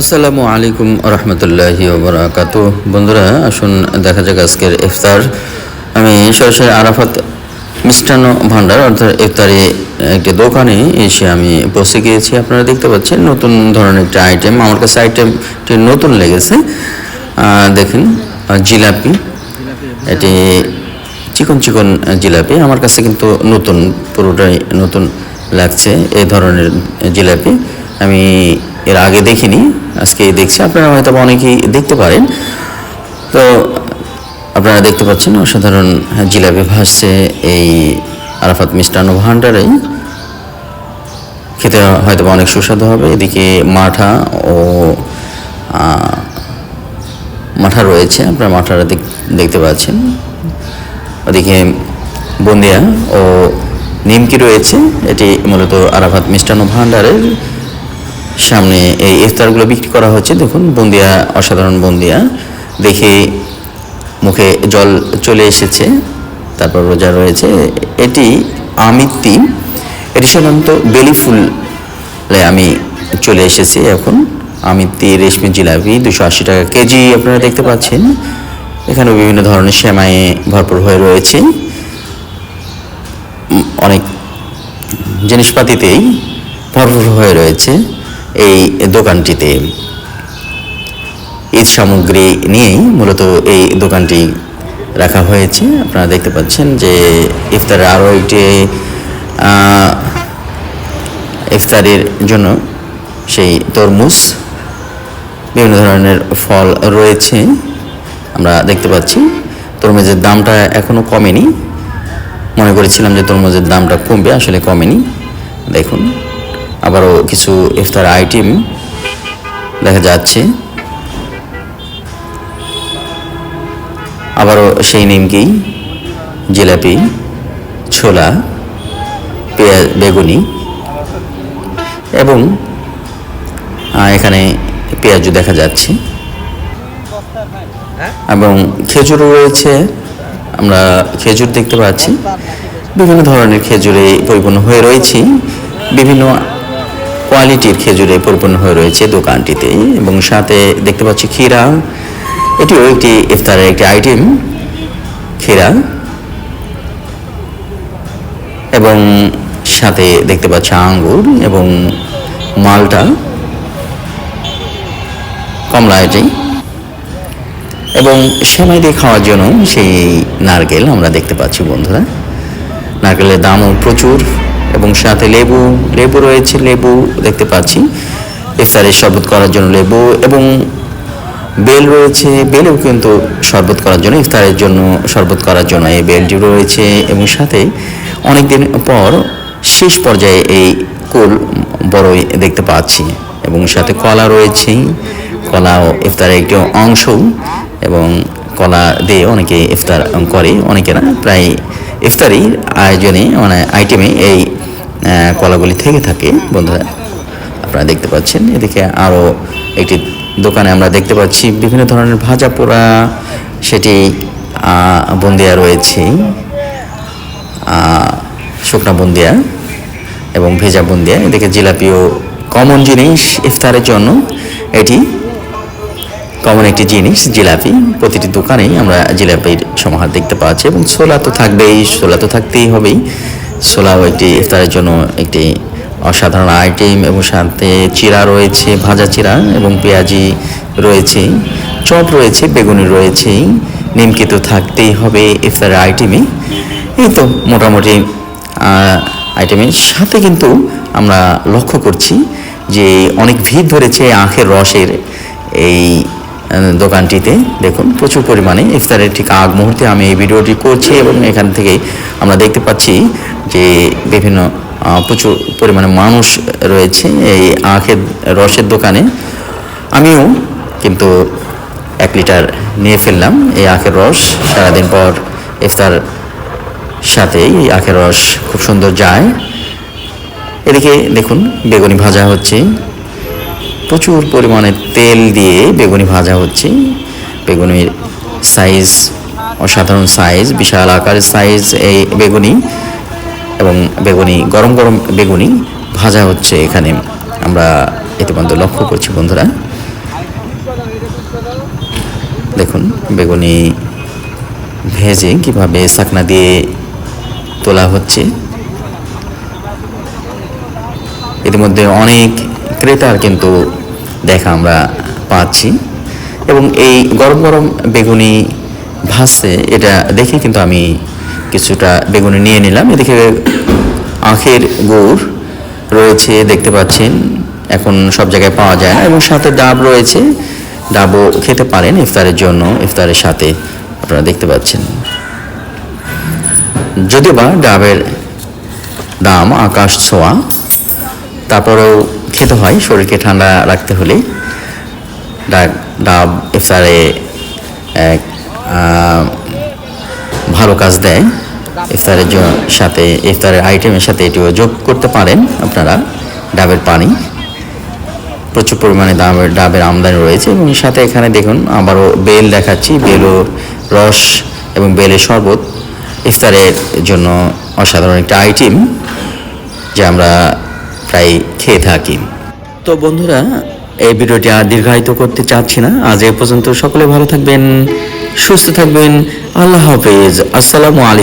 আসসালামু আলাইকুম রহমতুল্লাহি ওবরাকাত বন্ধুরা, আসুন দেখা যাক আজকের ইফতার। আমি সরাসরি আরাফাত মিষ্টান্ন ভাণ্ডার অর্থাৎ ইফতারি একটি দোকানে এসে আমি বসে গিয়েছি আপনারা দেখতে পাচ্ছেন নতুন ধরনের একটা আইটেম আমার কাছে আইটেমটি নতুন লেগেছে। দেখেন জিলাপি। এটি চিকন চিকন জিলাপি। আমার কাছে কিন্তু নতুন, পুরোটাই নতুন লাগছে এই ধরনের জিলাপি। আমি এর আগে দেখিনি, আজকে দেখছি, আপনারা হয়তো অনেকেই দেখতে পারেন। তো আপনারা দেখতে পাচ্ছেন অসাধারণ জিলাপি ভাসছে এই আরাফাত মিষ্টান্ন ভাণ্ডারেই খেতে হয়তো অনেক সুস্বাদু হবে। এদিকে মাঠা ও মাঠা রয়েছে, আপনারা দেখ- দেখতে পাচ্ছেন। ওদিকে বন্দিয়া ও নিমকি রয়েছে, এটি মূলত আরাফাত মিষ্টান্ন ভাণ্ডারের সামনে এই ইফতারগুলো বিক্রি করা হচ্ছে। দেখুন, বন্দিয়া, অসাধারণ বন্দিয়া। দেখে মুখে জল চলে এসেছে, তারপর রোজা রয়েছে। এটি আমিত্তি এটি সাধারণত বেলি ফুলে আমি চলে এসেছি এখন। আমিত্তি রেশমি জিলাপি, দুশো আশি টাকা কেজি আপনারা দেখতে পাচ্ছেন। এখানে বিভিন্ন ধরনের সেমাই ভরপুর হয়ে রয়েছে। অনেক জিনিসপাতিতেই ভরপুর হয়ে রয়েছে। এই দোকানটিতে ঈদ সামগ্রী নিয়েই মূলত এই দোকানটি রাখা হয়েছে। আপনারা দেখতে পাচ্ছেন যে ইফতারের আরও একটি ইফতারের জন্য সেই তরমুজ, বিভিন্ন ধরনের ফল রয়েছে। আমরা দেখতে পাচ্ছি তরমুজের দামটা এখনও কমেনি। মনে করেছিলাম যে তরমুজের দামটা কমবে, আসলে কমেনি। দেখুন। আবারও কিছু ইফতার আইটেম দেখা যাচ্ছে। আবারও সেই নিমকি, জিলাপি, ছোলা, পেঁয়াজ, বেগুনি এবং এখানে পেঁয়াজও দেখা যাচ্ছে। এবং খেজুরও রয়েছে। আমরা খেজুর দেখতে পাচ্ছি। বিভিন্ন ধরনের খেজুরে পরিপূর্ণ হয়ে রয়েছে। বিভিন্ন কোয়ালিটির খেজুরে পরিপূর্ণ হয়ে রয়েছে দোকানটিতে। এবং সাথে দেখতে পাচ্ছি ক্ষীরা। এটিও একটি ইফতারের একটি আইটেম ক্ষীরা। এবং সাথে দেখতে পাচ্ছি আঙ্গুর এবং মালটা। কমলা এটি। এবং সেমাই দিয়ে খাওয়ার জন্য সেই নারকেল আমরা দেখতে পাচ্ছি বন্ধুরা। নারকেলের দামও প্রচুর। এবং সাথে লেবু লেবু রয়েছে, লেবু দেখতে পাচ্ছি। ইফতারের শরবত করার জন্য লেবু এবং বেল রয়েছে, বেলও কিন্তু শরবত করার জন্য, ইফতারের জন্য শরবত করার জন্য এই বেলটি রয়েছে এবং সাথে অনেক দিন পর শেষ পর্যায়ে এই কুল বড়ই দেখতে পাচ্ছি এবং সাথে কলা রয়েছে, কলাও ইফতারের একটি অংশ এবং কলা দিয়ে অনেকে ইফতার করে অনেকে না প্রায় ইফতারি আয়োজনে মানে আইটেমে এই কলাগুলি থেকে থাকে, বন্ধুরা। আপনারা দেখতে পাচ্ছেন, এদিকে আরও একটি দোকানে আমরা দেখতে পাচ্ছি বিভিন্ন ধরনের ভাজা পোড়া, সেটি বন্দিয়া রয়েছে। শুকনা বন্দিয়া এবং ভেজা বন্দিয়া। এদিকে জিলাপিও কমন জিনিস ইফতারের জন্য। এটি কমন একটি জিনিস, জিলাপি। প্রতিটি দোকানেই আমরা জিলাপির সমাহার দেখতে পাচ্ছি এবং ছোলা তো থাকবেই, ছোলা তো থাকতেই হবেই। ছোলাও একটি ইফতারের জন্য একটি অসাধারণ আইটেম এবং সাথে চিরা রয়েছে, ভাজা চিরা এবং পেঁয়াজি রয়েছে চপ রয়েছে, বেগুনি রয়েছে, নিমকি তো থাকতেই হবে ইফতারের আইটেমে। এই তো মোটামুটি আইটেমের সাথে কিন্তু আমরা লক্ষ্য করছি যে অনেক ভিড় ধরেছে আখের রসের এই দোকানটিতে। দেখুন, প্রচুর পরিমাণে ইফতারের ঠিক আগ মুহূর্তে আমি এই ভিডিওটি করছি এবং এখান থেকে আমরা দেখতে পাচ্ছি যে বিভিন্ন প্রচুর পরিমাণে মানুষ রয়েছে এই আখের রসের দোকানে। আমিও কিন্তু এক লিটার নিয়ে ফেললাম এই আখের রস। সারাদিন পর ইফতার সাথে এই আখের রস খুব সুন্দর যায়। এদিকে দেখুন, বেগুনি ভাজা হচ্ছে। প্রচুর পরিমাণে তেল দিয়ে বেগুনি ভাজা হচ্ছে। বেগুনির সাইজ অসাধারণ সাইজ বিশাল আকারের সাইজ এই বেগুনি এবং বেগুনি, গরম গরম বেগুনি ভাজা হচ্ছে এখানে। আমরা ইতিমধ্যে লক্ষ্য করছি বন্ধুরা। দেখুন, বেগুনি ভেজে কীভাবে সাকনা দিয়ে তোলা হচ্ছে। ইতিমধ্যে অনেক ক্রেতার কিন্তু দেখা আমরা পাচ্ছি। এবং এই গরম গরম বেগুনি ভাসছে এটা দেখে কিন্তু আমি কিছুটা বেগুনি নিয়ে নিলাম। এদিকে আখের গুড় রয়েছে, দেখতে পাচ্ছেন, এখন সব জায়গায় পাওয়া যায় না। এবং সাথে ডাব রয়েছে, ডাবও খেতে পারেন ইফতারের জন্য, ইফতারের সাথে আপনারা দেখতে পাচ্ছেন। যদিও বা ডাবের দাম আকাশ ছোঁয়া, তারপরেও খেতে হয়, শরীরকে ঠান্ডা রাখতে হলে ডাব ইফতারে এক ভালো কাজ দেয়। ইফতারের সাথে ইফতারের আইটেমের সাথে এটিও যোগ করতে পারেন আপনারা, ডাবের পানি। প্রচুর পরিমাণে ডাবের ডাবের আমদানি রয়েছে এবং সাথে এখানে দেখুন, আবারও বেল দেখাচ্ছি। বেলও রস এবং বেলের শরবত ইফতারের জন্য অসাধারণ একটা আইটেম যে আমরা প্রায় খেয়ে থাকি। তো বন্ধুরা, এই ভিডিওটি আর দীর্ঘায়িত করতে চাচ্ছি না। আজ এ পর্যন্ত সকলে ভালো থাকবেন, সুস্থ থাকবেন। আল্লাহ হাফেজ। আসসালামু আলাইকুম।